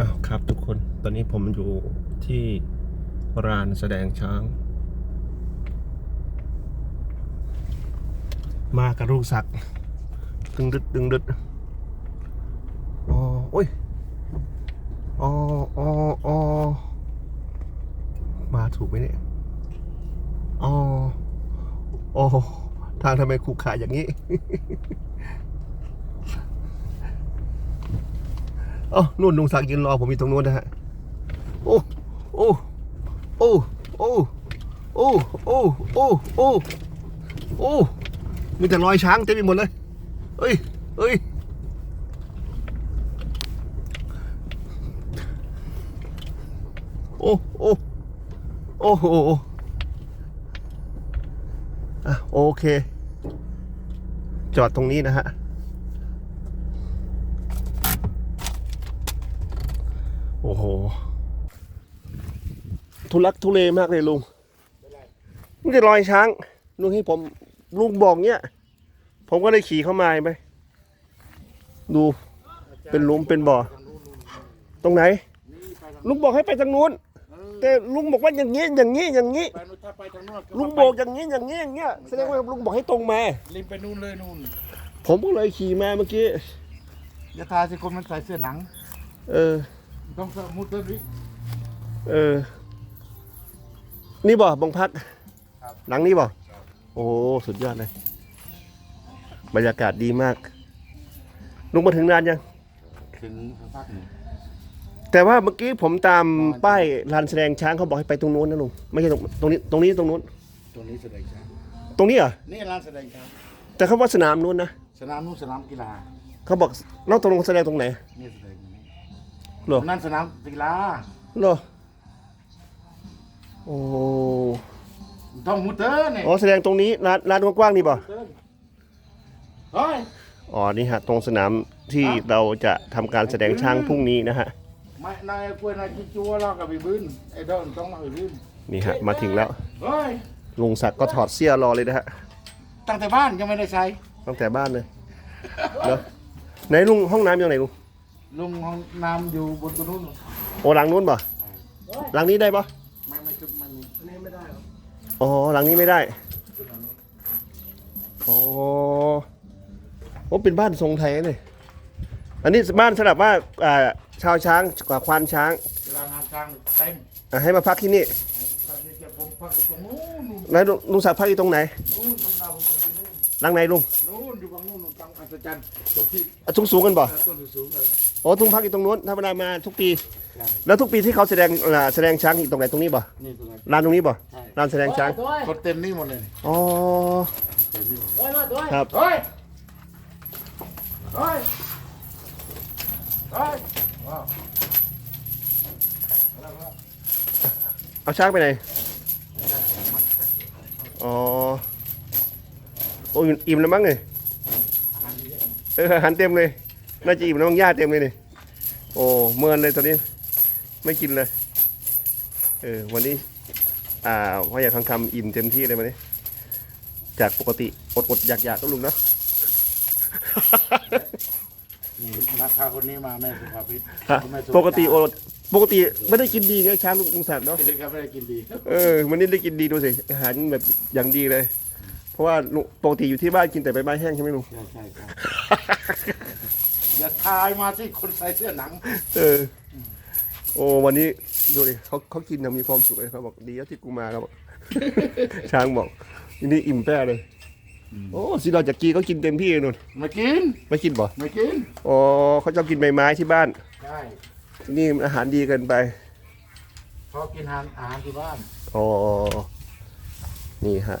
อ้าวครับทุกคน ตอนนี้ผมอยู่ที่ร้านแสดงช้าง มากับลูกศักดิ์ดึงดึดดึงดึดอ๋อโอ้ยอ๋ออ๋ออ๋อมาถูกไหมเนี่ยอ๋อโอทางทำไมขรุขระอย่างนี้ อ๋อนู่นลุงศักดิ์ยืนรอผมอยู่ตรงนู้นนะฮะ โอ้ โอ้ โอ้ โอ้ โอ้ โอ้ โอ้ โอ้ โอ้ มีแต่รอยช้างเต็มไปหมดเลย เอ้ย เอ้ย โอ้ โอ้ โอ้โหอะโอเค จอดตรงนี้นะฮะ โอ้โห ทุลักทุเลมากเลยลุงนี่จะรอยช้าง ลุงให้ผมลุงบอกเนี้ยผมก็เลยขี่เข้ามาเห็นไหมดูเป็นหลุมเป็นบ่อ ตรงไหน ลุงบอกให้ไปทางนู้น แต่ลุงบอกว่าอย่างนี้อย่างนี้อย่างนี้ไปนู่นถ้าไปทางนู้นลุงบอกอย่างนี้อย่างนี้อย่างเงี้ยแสดงว่าลุงบอกให้ตรงมาริมไปนู่นเลยนู่น ผมก็เลยขี่มาเมื่อกี้ยาทาสิคนมันใส่เสื้อหนัง เออ ต้องสมุดเต้นวิเออ นี่บ่บังพักครับหลังนี้บ่โอ้โหสุดยอดเลย บรรยากาศดีมาก ลุงมาถึงนานยัง ถึงสักพักหนึ่งแต่ว่าเมื่อกี้ผมตามป้ายลานแสดงช้างเขาบอกให้ไปตรงนู้นนะลุงไม่ใช่ตรงตรงนี้ตรงนี้ตรงนู้น ตรงนี้แสดงช้าง ตรงนี้เหรอ นี่ร้านแสดงช้าง แต่เขาว่าสนามนู้นนะ สนามนู้นสนามกีฬา เขาบอกเราตรงแสดงตรงไหน นี่แสดงตรงนี้ เหรอตรงนั้นสนามกีฬาเหรอโอ้ต้องมุดเตอร์เนี่ยอ๋อแสดงตรงนี้ลานลานกว้างๆนี่ป่ะมุดเตอร์เฮ้ยอ๋อนี่ฮะตรงสนามที่เราจะทำการแสดงช้างพรุ่งนี้นะฮะไม่นายกล้วยนายจิ้จัวเรากับไปบื้นไอ้เดินต้องมาไปบื้นนี่ฮะมาถึงแล้วเฮ้ยลุงศักดิ์ก็ถอดเสื้อรอเลยนะฮะตั้งแต่บ้านยังไม่ได้ใช้ตั้งแต่บ้านเลยเนาะไหนลุงห้องน้ำอยู่ไหนลุง ลุงห้องน้ำอยู่บนตัวนู้นโอ้หลังนู้นป่ะหลังนี้ได้ป่ะไม่ไม่จุดมันนี่ไม่ได้หรออ๋อหลังนี้ไม่ได้อ๋อโอ้เป็นบ้านทรงไทยเลยอันนี้บ้านสำหรับว่าอ่าชาวช้างกว่าควานช้างเวลางานช้างเต็มอะให้มาพักที่นี่ตอนนี้จะผมพักอยู่ตรงนู้นนู่นแล้วลุงลุงศักดิ์พักอยู่ตรงไหนนู่นตรงดาวผมพักอยู่นู่นหลังไหนลุงนู่นอยู่ฝั่งนู่นนู่นตังอัศจรรย์ตรงที่สูงสูงๆกันป่ะต้นสูงๆเลย โอ้ทุงพักอยู่ตรงนู้นธรรมดามาทุกปีใช่แล้วทุกปีที่เขาแสดงอ่าแสดงช้างอีกตรงไหนตรงนี้ป่ะนี่ตรงนั้นลานตรงนี้ป่ะใช่ลานแสดงช้างคนเต็มนี่หมดเลยอ๋อเต็มนี่หมดครับเฮ้ยเฮ้ยเฮ้ยว้าวเอาช้างไปไหนอ๋อโอ้ยอิ่มแล้วมั้งเลยเอออาหันเต็มเลย น่าจะอิ่มแล้วมั้งย่าเต็มเลยนี่โอ้เมินเลยตอนนี้ ไม่กินเลย เออวันนี้ อ่าพ่ออยากทองคำอิ่มเต็มที่เลยวันนี้ จากปกติอดอดอยากอยากก็ลุงเนาะนี่นักข่าวคนนี้มาแม่สุภาพิษฮะแม่สุปกติอดปกติไม่ได้กินดีไงช้างลุงลุงศักดิ์เนาะที่เขาไม่ได้กินดีเออวันนี้ได้กินดีดูสิอาหารแบบอย่างดีเลย เพราะว่าลุงปกติอยู่ที่บ้านกินแต่ใบไม้แห้งใช่ไหมลุงใช่ใช่ครับ อย่าทายมาที่คนใส่เสื้อหนัง เออ โอ้วันนี้ดูดิเขาเขากินอย่างมีความสุขเลยเขาบอกดีแล้วที่กูมาครับช้างบอกทีนี้อิ่มแป้เลย โอ้สิเราจากกีเขากินเต็มที่เลยนุ่นไม่กิน ไม่กินบ่ไม่กิน อ๋อเขาชอบกินใบไม้ที่บ้าน ใช่ที่นี่อาหารดีเกินไปเพราะกินอาหารอาหารที่บ้าน อ๋อนี่ฮะ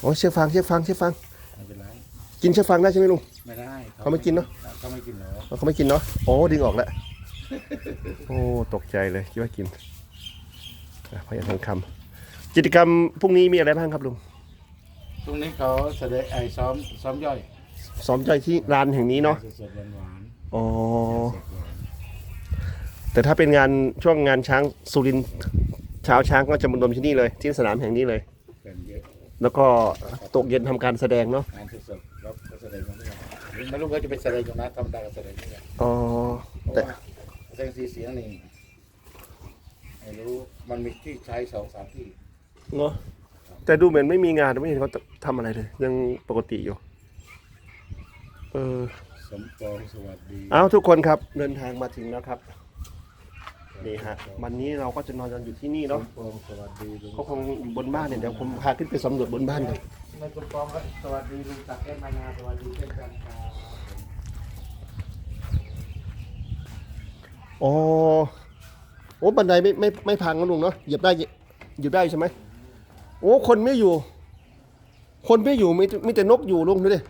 โอ้เชือกฟางเชือกฟางเชือกฟาง ไม่เป็นไร กินเชือกฟางได้ใช่ไหมลุง ไม่ได้เขาไม่กินเนอะ เขาไม่กินเหรอเขาไม่กินเนาะโอ้ดึงออกแล้วโอ้ตกใจเลยคิดว่ากินอะพยาทองคำกิจกรรมพรุ่งนี้มีอะไรบ้างครับลุงตรงนี้เขาแสดงไอ้ซ้อมซ้อมย่อยซ้อมใจอยที่ร้านแห่งนี้เนาะสดๆหวานอ๋อๆแต่ถ้าเป็นงานช่วงงานช้างสุรินทร์เช้าช้างก็จะมารวมที่นี่เลย ที่สนามแห่งนี้เลย เป็นเยอะแล้วก็ตกเย็นทำการแสดงเนาะ งานส ดๆแล้วก็แสดงตรงนี้ไม่รู้เขาจะไปแสดงตรงนั้นธรรมดาก็แสดงนี่แหละอ๋อเพราะแต่ว่าแสงสีเสียงนี่ไม่รู้มันมีที่ใช้สองสามที่เนาะแต่ดูเหมือนไม่มีงานไม่เห็นเขาทำอะไรเลย ยังปกติอยู่ เออ สมปองสวัสดีเอาทุกคนครับเดินทางมาถึงแล้วครับนี่ฮะวันนี้เราก็จะนอนกันอยู่ที่นี่สเนาะมปองสวัสดีลุงเขาคงอยู่บนบ้านเนี่ยเดี๋ยวผมพาขึ้นไปสำรวจบนบ้านกัน ในสมปองก็สวัสดีลุงตักแก้มานาสวัสดีเช่นกันครับอ๋อโอ้บันไดไม่ไม่ไม่พังนะลุงเนาะเหยียบได้เหยียบได้ใช่ไหมโอ้คนไม่อยู่ คนไม่อยู่มีมีแต่นกอยู่ลุงดูดิ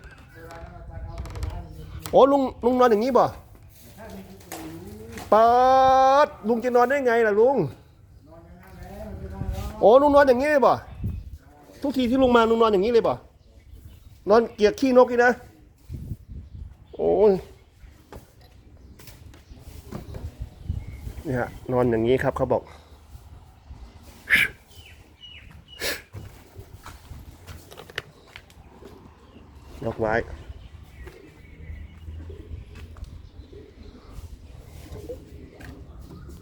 โอ้ลุงลุงนอนอย่างนี้บ่ปัดลุงจะนอนได้ไงล่ะลุงโอ้ลุงนอนอย่างนี้บ่ ทุกทีที่ลงมาลุงนอนอย่างนี้เลยบ่นอนเกียกขี้นกนี่นะ โอ้ยนี่ฮะนอนอย่างนี้ครับเขาบอก ล็อกไว้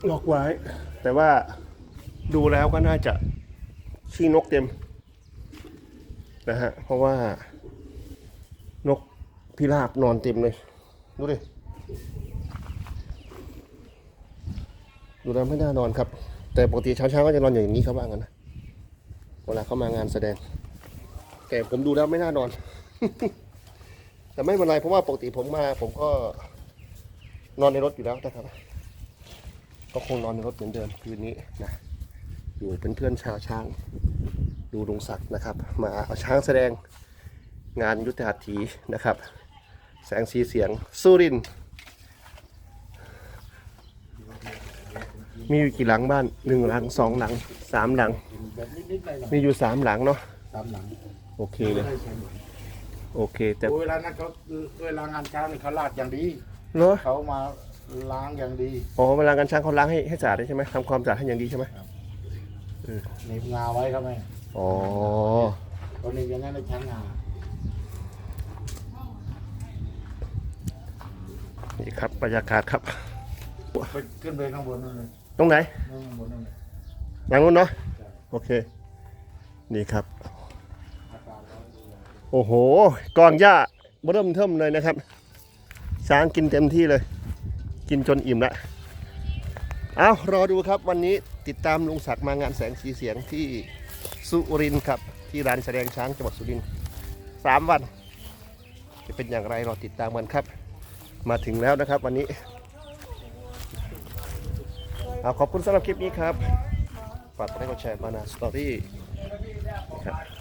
ล็อกไว้ แต่ว่าดูแล้วก็น่าจะขี้นกเต็ม นะฮะ เพราะว่านกพิราบนอนเต็มเลย ดูดิ ดูแล้วไม่น่านอนครับ แต่ปกติเช้าๆก็จะนอนอย่างนี้เขาว่ากันนะ เวลาเขามางานแสดง แต่ผมดูแล้วไม่น่านอน แต่ไม่เป็นไรเพราะว่าปกติผมมา ผมก็นอนในรถอยู่แล้วนะครับ ก็คงนอนในรถเหมือนเดิมคืนนี้นะ อยู่เป็นเพื่อนชาวช้าง ดูลุงศักดิ์นะครับ มาเอาช้างแสดงงานยุทธหัตถีนะครับ แสงสีเสียงสุรินทร์มีอยู่กี่หลังบ้านหนึ่งหลังสองหลังสามหลังกินแบบนิดๆหน่อยมีอยู่สามหลังเนาะๆตามหลังโอเคเลยไม่ได้ใช้หลังโอเค แต่เวลานั้นเขาเวลางานเช้านี่เขาลาดอย่างดีเนาะเขามาล้างอย่างดีอ๋อเวลาการช่างเขาล้างให้ให้สะอาดด้วยใช่ไหมทำความสะอาดให้อย่างดีใช่ไหมหนีบงาไว้ครับแม่ อ๋อเขาหนีบอย่างนั้นในชั้นงานี่ครับบรรยากาศครับ ไปขึ้นไปข้างบนนั่นเลยตรงไหนนั่งข้างบนนั่นเลยหลังนู้นเนาะ โอเค นี่ครับ โอ้โห กองหญ้าเริ่มเทิมเลยนะครับ ช้างกินเต็มที่เลย กินจนอิ่มละเอารอดูครับวันนี้ติดตามลุงศักดิ์มางานแสงสีเสียงที่ สุรินครับ ที่ร้านแสดงช้างจังหวัดสุรินทร์สามวัน จะเป็นอย่างไรรอติดตามกันครับ มาถึงแล้วนะครับวันนี้เอาขอบคุณสำหรับคลิปนี้ครับฝากกดไลค์กดแชร์มานาสตอรี่นะครับ